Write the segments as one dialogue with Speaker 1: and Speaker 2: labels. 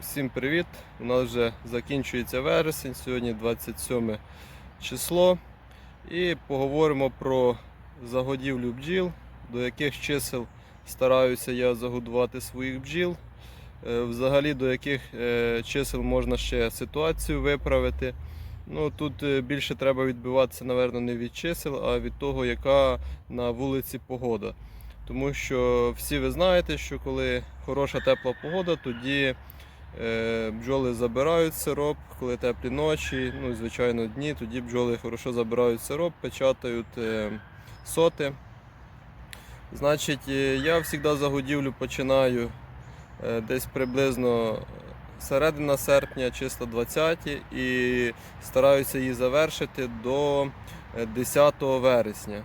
Speaker 1: Всім привіт! У нас вже закінчується вересень, сьогодні 27 число. І поговоримо про загодівлю бджіл, до яких чисел стараюся я загодувати своїх бджіл. Е, Взагалі до яких е, чисел можна ще ситуацію виправити. Ну, Тут е, більше треба відбиватися, напевно, не від чисел, а від того, яка на вулиці погода. Тому що всі ви знаєте, що коли хороша тепла погода, тоді Бджоли забирають сироп, коли теплі ночі, ну звичайно дні, тоді бджоли хорошо забирають сироп, печатають е, соти. Значить, е, я завжди загодівлю починаю е, десь приблизно середина серпня, чисто 20 і стараюся її завершити до е, 10 вересня.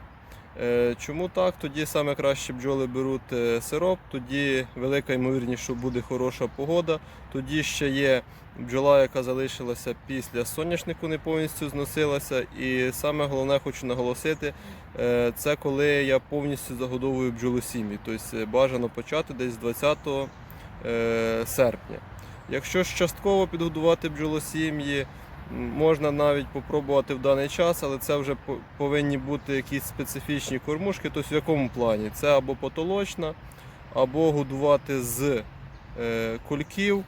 Speaker 1: Е, Чому так? Тоді саме краще бджоли беруть е, сироп, тоді велика ймовірність, що буде хороша погода. Тоді ще є бджола, яка залишилася після соняшнику, не повністю зносилася. І саме головне хочу наголосити, е, це коли я повністю загодовую бджолу сім'ї. Тобто бажано почати десь з 20 е, серпня. Якщо частково підгодувати бджолосім'ї, можна навіть попробувати в даний час, але це вже повинні бути якісь специфічні кормушки. Тобто в якому плані? Це або потолочна, або годувати з е, кульків.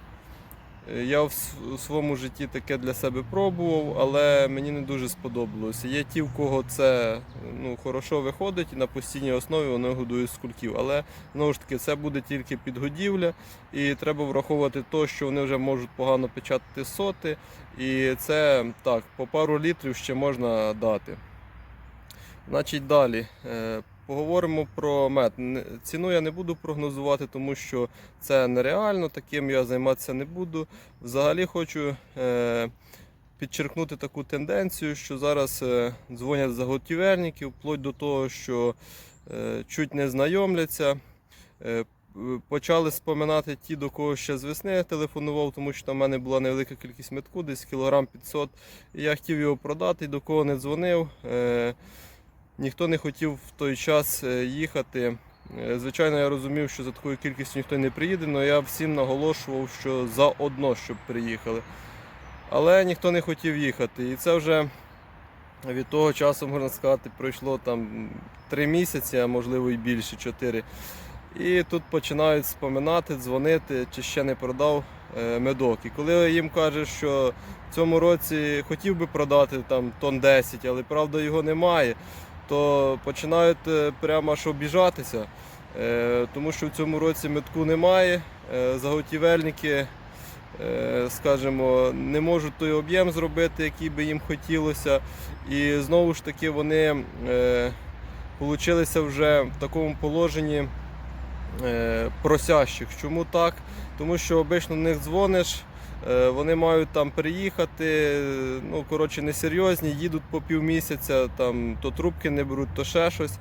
Speaker 1: Е, Я в своєму житті таке для себе пробував, але мені не дуже сподобалося. Є ті, в кого це ну, хорошо виходить і на постійній основі вони годують з кульків. Але знову ж таки це буде тільки підгодівля, і треба враховувати те, що вони вже можуть погано печатати соти. І це так, по пару літрів ще можна дати. Значить, далі. Поговоримо про мед. Ціну я не буду прогнозувати, тому що це нереально, таким я займатися не буду. Взагалі хочу е, підчеркнути таку тенденцію, що зараз е, дзвонять заготівельників, вплоть до того, що е, чуть не знайомляться. Е, Почали споминати ті, до кого ще з весни я телефонував, тому що там в мене була невелика кількість метку, десь кілограм 500. І я хотів його продати, до кого не дзвонив. Е, Ніхто не хотів в той час е, їхати. Е, Звичайно, я розумів, що за такою кількістю ніхто не приїде, але я всім наголошував, що заодно, щоб приїхали. Але ніхто не хотів їхати. І це вже від того часу, можна сказати, пройшло там 3 місяці, а можливо і більше 4. І тут починають споминати, дзвонити, чи ще не продав е, медок. І коли їм кажеш, що в цьому році хотів би продати там тон 10, але правда його немає, то починають прямо аж обіжатися, е, тому що в цьому році метку немає. е, Заготівельники, е, скажімо, не можуть той об'єм зробити, який би їм хотілося. І знову ж таки вони получилися вже в такому положенні просящих. Чому так? Тому що обично в них дзвониш. Е, Вони мають там приїхати, ну коротше несерйозні, їдуть по півмісяця, там то трубки не беруть, то ще щось.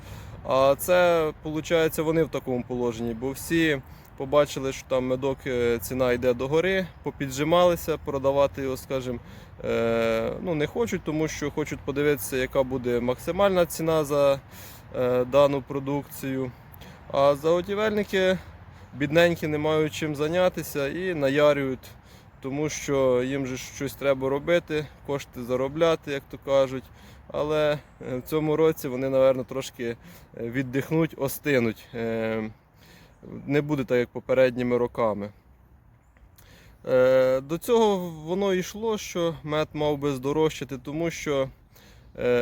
Speaker 1: А це виходить вони в такому положенні, бо всі побачили, що там медок е, ціна йде догори, попіджималися, продавати його, скажімо, е, ну не хочуть, тому що хочуть подивитися, яка буде максимальна ціна за дану продукцію. А заготівельники бідненькі не мають чим зайнятися і наярюють, тому що їм же щось треба робити, кошти заробляти, як то кажуть. Але е, в цьому році вони, напевно, трошки е, віддихнуть, остинуть. Е, Не буде так, як попередніми роками. До цього воно йшло, що мед мав би здорожчати, тому що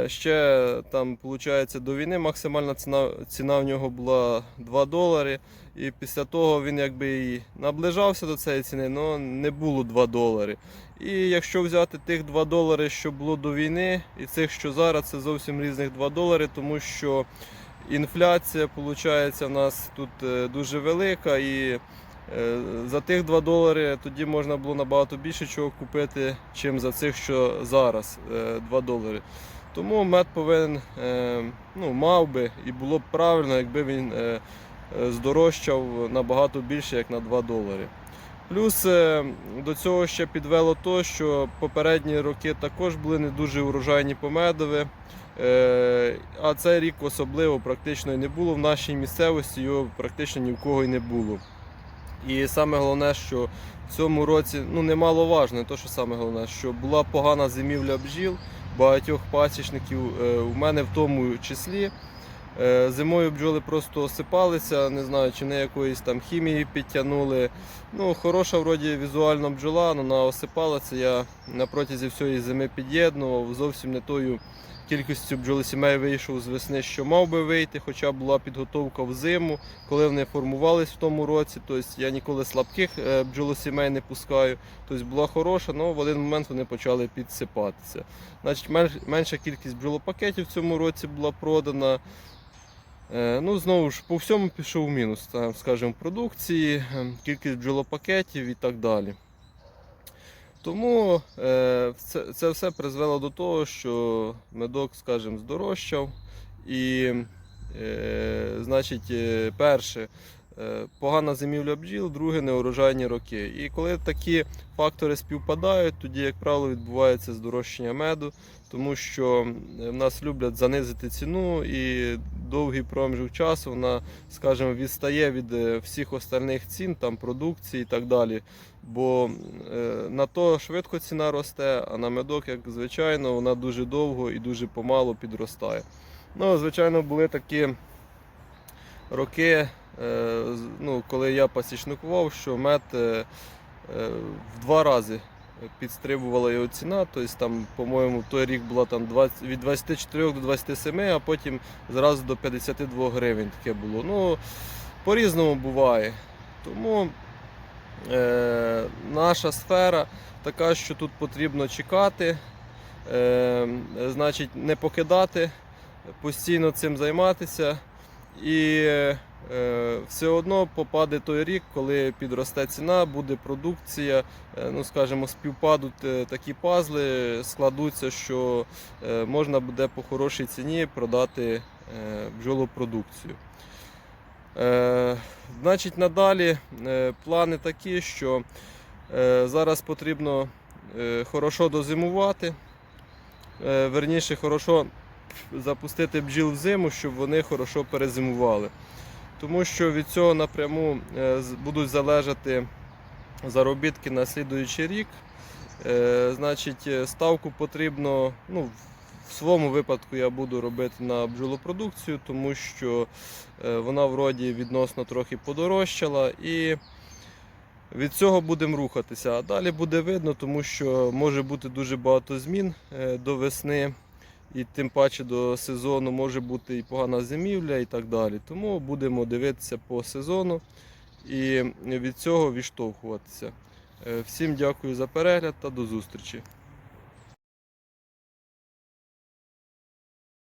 Speaker 1: Ще там, виходить, до війни максимальна ціна, ціна в нього була 2 долари. І після того він якби і наближався до цієї ціни, але не було 2 долари. І якщо взяти тих 2 долари, що було до війни, і цих, що зараз, це зовсім різних 2 долари, тому що інфляція виходить, у нас тут е, дуже велика. І е, за тих 2 долари тоді можна було набагато більше чого купити, чим за цих, що зараз е, 2 долари. Тому мед повинен, е, ну, мав би і було б правильно, якби він е, здорожчав набагато більше, як на 2 долари. Плюс е, до цього ще підвело то, що попередні роки також були не дуже урожайні по медові. Е, А цей рік особливо практично і не було в нашій місцевості, його практично ні в кого і не було. І саме головне, що в цьому році ну немаловажно, не то, що саме головне, що була погана зимівля бджіл багатьох пасічників, е, в мене в тому числі. Е, Зимою бджоли просто осипалися, не знаю, чи не якоїсь там хімії підтягнули. Ну, хороша вроді візуально бджола, але вона осипалася. Я на протязі всієї зими під'єднував. Зовсім не тою кількістю бджолосімей вийшов з весни, що мав би вийти, хоча була підготовка в зиму, коли вони формувались в тому році. Тобто я ніколи слабких е, бджолосімей не пускаю. Тобто була хороша, але в один момент вони почали підсипатися. Значить, менш- менша кількість бджолопакетів в цьому році була продана. Е, Ну, знову ж, по всьому пішов мінус, скажімо, продукції, е, кількість бджолопакетів і так далі. Тому це, це все призвело до того, що медок, скажімо, здорожчав. І, е, значить, е, перше, погана зимівля бджіл, друге неурожайні роки. І коли такі фактори співпадають, тоді, як правило, відбувається здорожчання меду, тому що в нас люблять занизити ціну і довгий проміжок часу вона, скажімо, відстає від е, всіх остальних цін, там продукції і так далі. Бо е, на то швидко ціна росте, а на медок, як звичайно, вона дуже довго і дуже помало підростає. Ну, звичайно, були такі роки, е, ну, коли я пасічникував, що мед е, е, в два рази підстрибувала його ціна. Тобто, там, по-моєму, той рік була там 20, від 24 до 27, а потім зразу до 52 гривень таке було. Ну, по-різному буває. Тому е, наша сфера така, що тут потрібно чекати, е, значить, не покидати, постійно цим займатися. І е, все одно попаде той рік, коли підросте ціна, буде продукція, е, ну скажімо, співпадуть е, такі пазли, складуться, що е, можна буде по хорошій ціні продати е, бджолопродукцію. Е, Значить, надалі е, плани такі, що е, зараз потрібно е, хорошо дозимувати, е, верніше, хорошо запустити бджіл в зиму, щоб вони хорошо перезимували. Тому що від цього напряму е, будуть залежати заробітки на слідуючий рік. Е, Значить, е, ставку потрібно, ну, в своєму випадку я буду робити на бджолопродукцію, тому що вона вроді відносно трохи подорожчала і від цього будемо рухатися. А далі буде видно, тому що може бути дуже багато змін до весни. І тим паче до сезону може бути і погана зимівля і так далі. Тому будемо дивитися по сезону і від цього відштовхуватися. Е, Всім дякую за перегляд та до зустрічі.